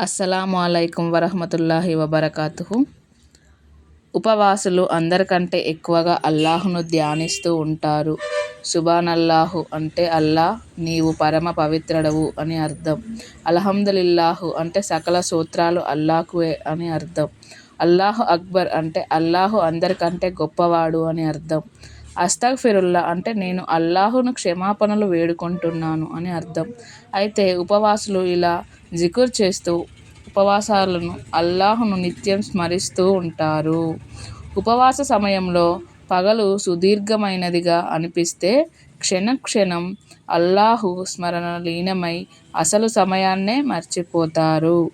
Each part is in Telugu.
అస్సలాము అలైకుం వరహమతుల్లాహి వబర్కాతుహు. ఉపవాసులు అందరికంటే ఎక్కువగా అల్లాహ్ను ధ్యానిస్తూ ఉంటారు. సుబాన్ అల్లాహు అంటే అల్లా నీవు పరమ పవిత్రడవు అని అర్థం. అల్హమ్దులిల్లాహు అంటే సకల సూత్రాలు అల్లాహువే అని అర్థం. అల్లాహు అక్బర్ అంటే అల్లాహు అందరికంటే గొప్పవాడు అని అర్థం. అస్తగ్ఫిరుల్లా అంటే నేను అల్లాహును క్షమాపణలు వేడుకుంటున్నాను అని అర్థం. అయితే ఉపవాసులు ఇలా జికుర్ చేస్తూ ఉపవాసాలను అల్లాహును నిత్యం స్మరిస్తూ ఉంటారు. ఉపవాస సమయంలో పగలు సుదీర్ఘమైనదిగా అనిపిస్తే క్షణక్షణం అల్లాహు స్మరణ లీనమై అసలు సమయాన్నే మర్చిపోతారు.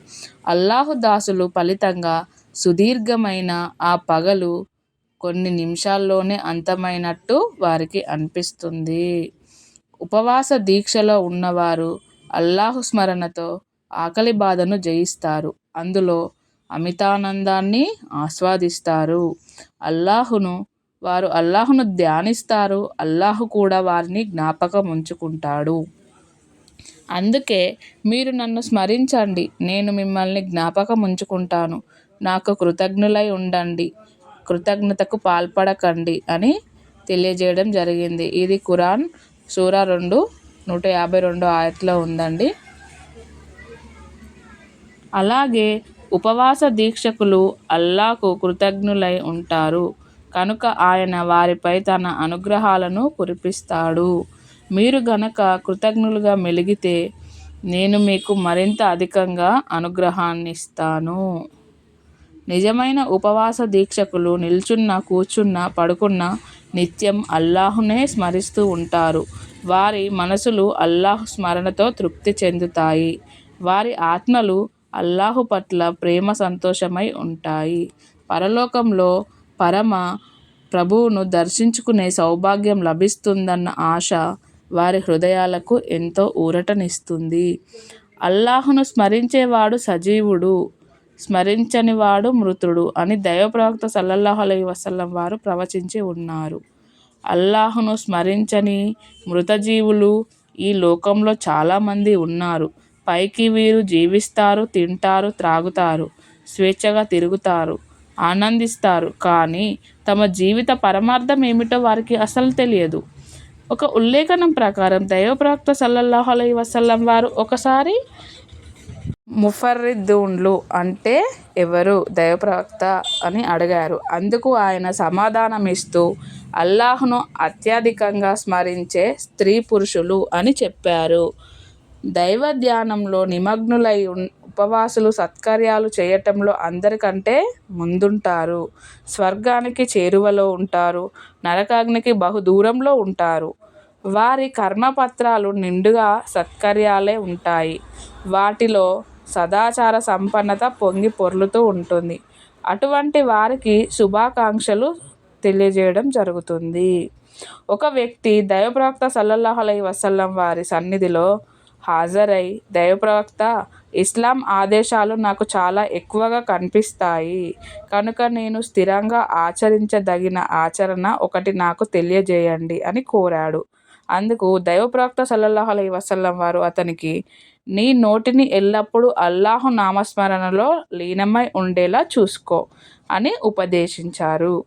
అల్లాహు దాసులు ఫలితంగా సుదీర్ఘమైన ఆ పగలు కొన్ని నిమిషాల్లోనే అంతమైనట్టు వారికి అనిపిస్తుంది. ఉపవాస దీక్షలో ఉన్నవారు అల్లాహు స్మరణతో ఆకలి బాధను జయిస్తారు. అందులో అమితానందాన్ని ఆస్వాదిస్తారు. అల్లాహును వారు అల్లాహును ధ్యానిస్తారు. అల్లాహు కూడా వారిని జ్ఞాపకం ఉంచుకుంటాడు. అందుకే మీరు నన్ను స్మరించండి. నేను మిమ్మల్ని జ్ఞాపకం ఉంచుకుంటాను. నాకు కృతజ్ఞులై ఉండండి. కృతజ్ఞతకు పాల్పడకండి అని తెలియజేయడం జరిగింది. ఇది ఖురాన్ సూరా రెండు నూట యాభై రెండు ఆయతలో ఉందండి. అలాగే ఉపవాస దీక్షకులు అల్లాకు కృతజ్ఞులై ఉంటారు. కనుక ఆయన వారిపై తన అనుగ్రహాలను కురిపిస్తాడు. మీరు గనక కృతజ్ఞులుగా మెలిగితే నేను మీకు మరింత అధికంగా అనుగ్రహాన్ని ఇస్తాను నిజమైన ఉపవాస దీక్షకులు నిల్చున్న కూర్చున్న పడుకున్న నిత్యం అల్లాహునే స్మరిస్తూ ఉంటారు. వారి మనసులు అల్లాహ్ స్మరణతో తృప్తి చెందుతాయి. వారి ఆత్మలు అల్లాహు పట్ల ప్రేమ సంతోషమై ఉంటాయి. పరలోకంలో పరమ ప్రభువును దర్శించుకునే సౌభాగ్యం లభిస్తుందన్న ఆశ వారి హృదయాలకు ఎంతో ఊరటనిస్తుంది. అల్లాహును స్మరించేవాడు సజీవుడు. స్మరించని వాడు మృతుడు అని దైవప్రవక్త సల్లల్లాహు అలై వసల్లం వారు ప్రవచించి ఉన్నారు. అల్లాహును స్మరించని మృతజీవులు ఈ లోకంలో చాలామంది ఉన్నారు. పైకి వీరు జీవిస్తారు తింటారు త్రాగుతారు స్వేచ్ఛగా తిరుగుతారు ఆనందిస్తారు. కానీ తమ జీవిత పరమార్థం ఏమిటో వారికి అసలు తెలియదు. ఒక ఉల్లేఖనం ప్రకారం దైవప్రవక్త సల్లల్లాహు అలై వసల్లం వారు ఒకసారి ముఫర్రిద్దూన్లు అంటే ఎవరు? దైవప్రవక్త అని అడిగారు. అందుకు ఆయన సమాధానమిస్తూ అల్లాహ్ను అత్యధికంగా స్మరించే స్త్రీ పురుషులు అని చెప్పారు. దైవ ధ్యానంలో నిమగ్నులై ఉపవాసులు సత్కార్యాలు చేయటంలో అందరికంటే ముందుంటారు. స్వర్గానికి చేరువలో ఉంటారు. నరకాగ్నికి బహు దూరంలో ఉంటారు. వారి కర్మపత్రాలు నిండుగా సత్కర్యాలే ఉంటాయి. వాటిలో సదాచార సంపన్నత పొంగి పొర్లుతూ ఉంటుంది. అటువంటి వారికి శుభాకాంక్షలు తెలియజేయడం జరుగుతుంది. ఒక వ్యక్తి దైవప్రవక్త సల్లల్లాహు వసల్లం వారి సన్నిధిలో హాజరై దైవప్రవక్త ఇస్లాం ఆదేశాలు నాకు చాలా ఎక్కువగా కనిపిస్తాయి. కనుక నేను స్థిరంగా ఆచరించదగిన ఆచరణ ఒకటి నాకు తెలియజేయండి అని కోరాడు. అందుకు దైవప్రవక్త సల్లల్లాహు అలై వసల్లం వారు అతనికి నీ నోటిని ఎల్లప్పుడూ అల్లాహు నామస్మరణలో లీనమై ఉండేలా చూసుకో అని ఉపదేశించారు.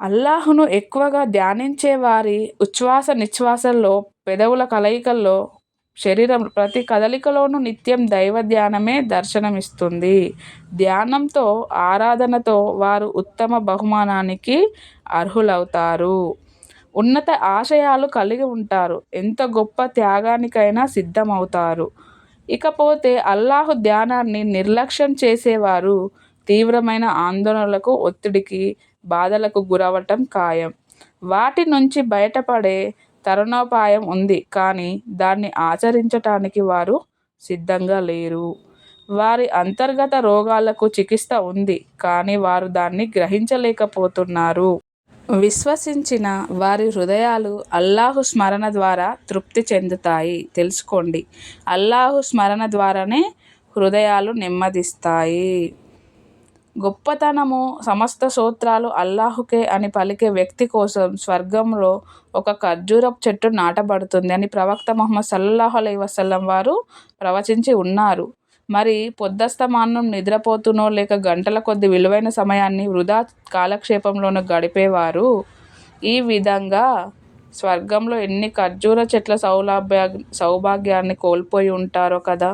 అల్లాహును ఎక్కువగా ధ్యానించే వారి ఉచ్ఛ్వాస నిశ్వాసల్లో పెదవుల కలయికల్లో శరీరం ప్రతి కదలికలోనూ నిత్యం దైవ ధ్యానమే దర్శనమిస్తుంది. ధ్యానంతో ఆరాధనతో వారు ఉత్తమ బహుమానానికి అర్హులవుతారు. ఉన్నత ఆశయాలు కలిగి ఉంటారు. ఎంత గొప్ప త్యాగానికైనా సిద్ధమవుతారు. ఇకపోతే అల్లాహు ధ్యానాన్ని నిర్లక్ష్యం చేసేవారు తీవ్రమైన ఆందోళనలకు ఒత్తిడికి బాధలకు గురవటం ఖాయం. వాటి నుంచి బయటపడే తరుణోపాయం ఉంది కానీ దాన్ని ఆచరించటానికి వారు సిద్ధంగా లేరు. వారి అంతర్గత రోగాలకు చికిత్స ఉంది కానీ వారు దాన్ని గ్రహించలేకపోతున్నారు. విశ్వసించిన వారి హృదయాలు అల్లాహు స్మరణ ద్వారా తృప్తి చెందుతాయి. తెలుసుకోండి. అల్లాహు స్మరణ ద్వారానే హృదయాలు నెమ్మదిస్తాయి. గొప్పతనము సమస్త సూత్రాలు అల్లాహుకే అని పలికే వ్యక్తి కోసం స్వర్గంలో ఒక ఖర్జూరపు చెట్టు నాటబడుతుంది అని ప్రవక్త మొహమ్మద్ సల్లాహు అలై వసల్లం వారు ప్రవచించి ఉన్నారు. మరి పొద్దస్తమానం నిద్రపోతూనో లేక గంటల కొద్ది విలువైన సమయాన్ని వృధా కాలక్షేపంలోనూ గడిపేవారు. ఈ విధంగా స్వర్గంలో ఎన్ని ఖర్జూర చెట్ల సౌలభ్య సౌభాగ్యాన్ని కోల్పోయి ఉంటారో కదా.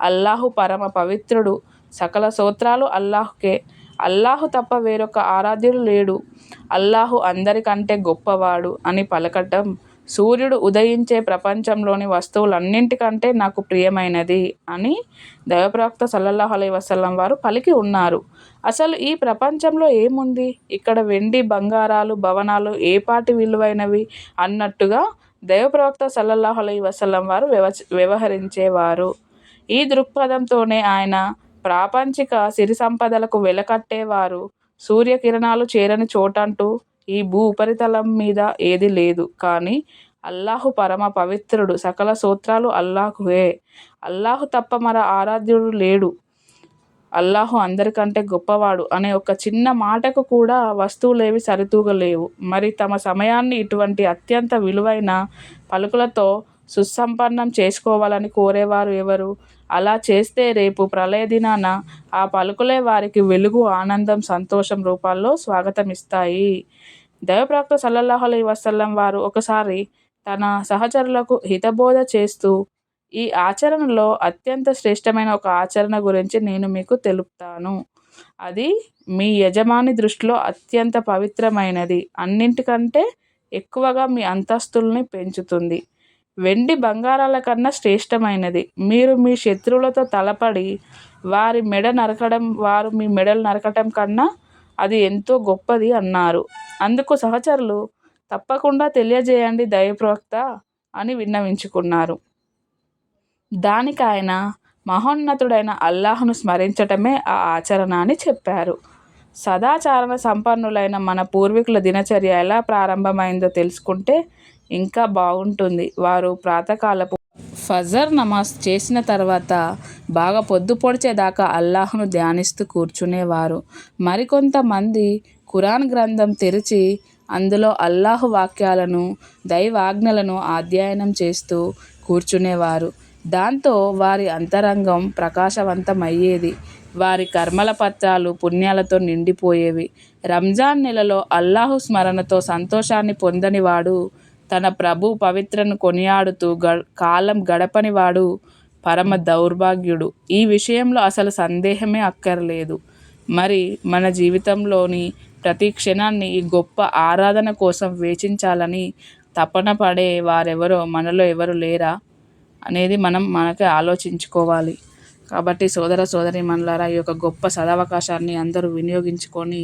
అల్లాహు పరమ పవిత్రుడు. సకల సూత్రాలు అల్లాహుకే. అల్లాహు తప్ప వేరొక ఆరాధ్యుడు లేడు. అల్లాహు అందరికంటే గొప్పవాడు అని పలకటం సూర్యుడు ఉదయించే ప్రపంచంలోని వస్తువులన్నింటికంటే నాకు ప్రియమైనది అని దైవప్రవక్త సల్లల్లాహు అలై వసల్లం వారు పలికి ఉన్నారు. అసలు ఈ ప్రపంచంలో ఏముంది? ఇక్కడ వెండి బంగారాలు భవనాలు ఏపాటి విలువైనవి? అన్నట్టుగా దైవప్రవక్త సల్లల్లాహు అలై వసల్లం వారు వ్యవ వ్యవహరించేవారు. ఈ దృక్పథంతోనే ఆయన ప్రాపంచిక సిరి సంపదలకు వెలకట్టేవారు. సూర్యకిరణాలు చేరని చోటంటూ ఈ భూ ఉపరితలం మీద ఏది లేదు. కానీ అల్లాహు పరమ పవిత్రుడు సకల సూత్రాలు అల్లాహువే. అల్లాహు తప్ప మర ఆరాధ్యుడు లేడు. అల్లాహు అందరికంటే గొప్పవాడు అనే ఒక చిన్న మాటకు కూడా వస్తువులేవి సరితూగలేవు. మరి తమ సమయాన్ని ఇటువంటి అత్యంత విలువైన పలుకులతో సుసంపన్నం చేసుకోవాలని కోరేవారు ఎవరు? అలా చేస్తే రేపు ప్రళయ దినాన ఆ పలుకులే వారికి వెలుగు ఆనందం సంతోషం రూపాల్లో స్వాగతం ఇస్తాయి దైవప్రవక్త సల్లల్లాహు అలై వసల్లం వారు ఒకసారి తన సహచరులకు హితబోధ చేస్తూ ఈ ఆచరణలో అత్యంత శ్రేష్టమైన ఒక ఆచరణ గురించి నేను మీకు తెలుపుతాను. అది మీ యజమాని దృష్టిలో అత్యంత పవిత్రమైనది. అన్నింటికంటే ఎక్కువగా మీ అంతస్తుల్ని పెంచుతుంది. వెండి బంగారాల కన్నా శ్రేష్టమైనది. మీరు మీ శత్రువులతో తలపడి వారి మెడ నరకడం వారు మీ మెడలు నరకటం కన్నా అది ఎంతో గొప్పది అన్నారు. అందుకు సహచరులు తప్పకుండా తెలియజేయండి దైవప్రవక్త అని విన్నవించుకున్నారు. దానికి ఆయన మహోన్నతుడైన అల్లాహ్ను స్మరించటమే ఆ ఆచరణ అని చెప్పారు. సదాచారణ సంపన్నులైన మన పూర్వీకుల దినచర్య ఎలా ప్రారంభమైందో తెలుసుకుంటే ఇంకా బాగుంటుంది. వారు ప్రాతకాలపు ఫజర్ నమాజ్ చేసిన తర్వాత బాగా పొద్దు పొడిచేదాకా అల్లాహ్ను ధ్యానిస్తూ కూర్చునేవారు. మరికొంతమంది ఖురాన్ గ్రంథం తెరిచి అందులో అల్లాహ్ వాక్యాలను దైవాజ్ఞలను అధ్యయనం చేస్తూ కూర్చునేవారు. దాంతో వారి అంతరంగం ప్రకాశవంతమయ్యేది. వారి కర్మల పత్రాలు పుణ్యాలతో నిండిపోయేవి. రంజాన్ నెలలో అల్లాహు స్మరణతో సంతోషాన్ని పొందనివాడు తన ప్రభు పవిత్రను కొనియాడుతూ గ కాలం గడపనివాడు పరమ దౌర్భాగ్యుడు. ఈ విషయంలో అసలు సందేహమే అక్కర్లేదు. మరి మన జీవితంలోని ప్రతి క్షణాన్ని ఈ గొప్ప ఆరాధన కోసం వేచించాలని తపన పడే వారెవరో మనలో ఎవరు లేరా అనేది మనం మనకే ఆలోచించుకోవాలి. కాబట్టి సోదర సోదరి మనలారా ఈ యొక్క గొప్ప సదవకాశాన్ని అందరూ వినియోగించుకొని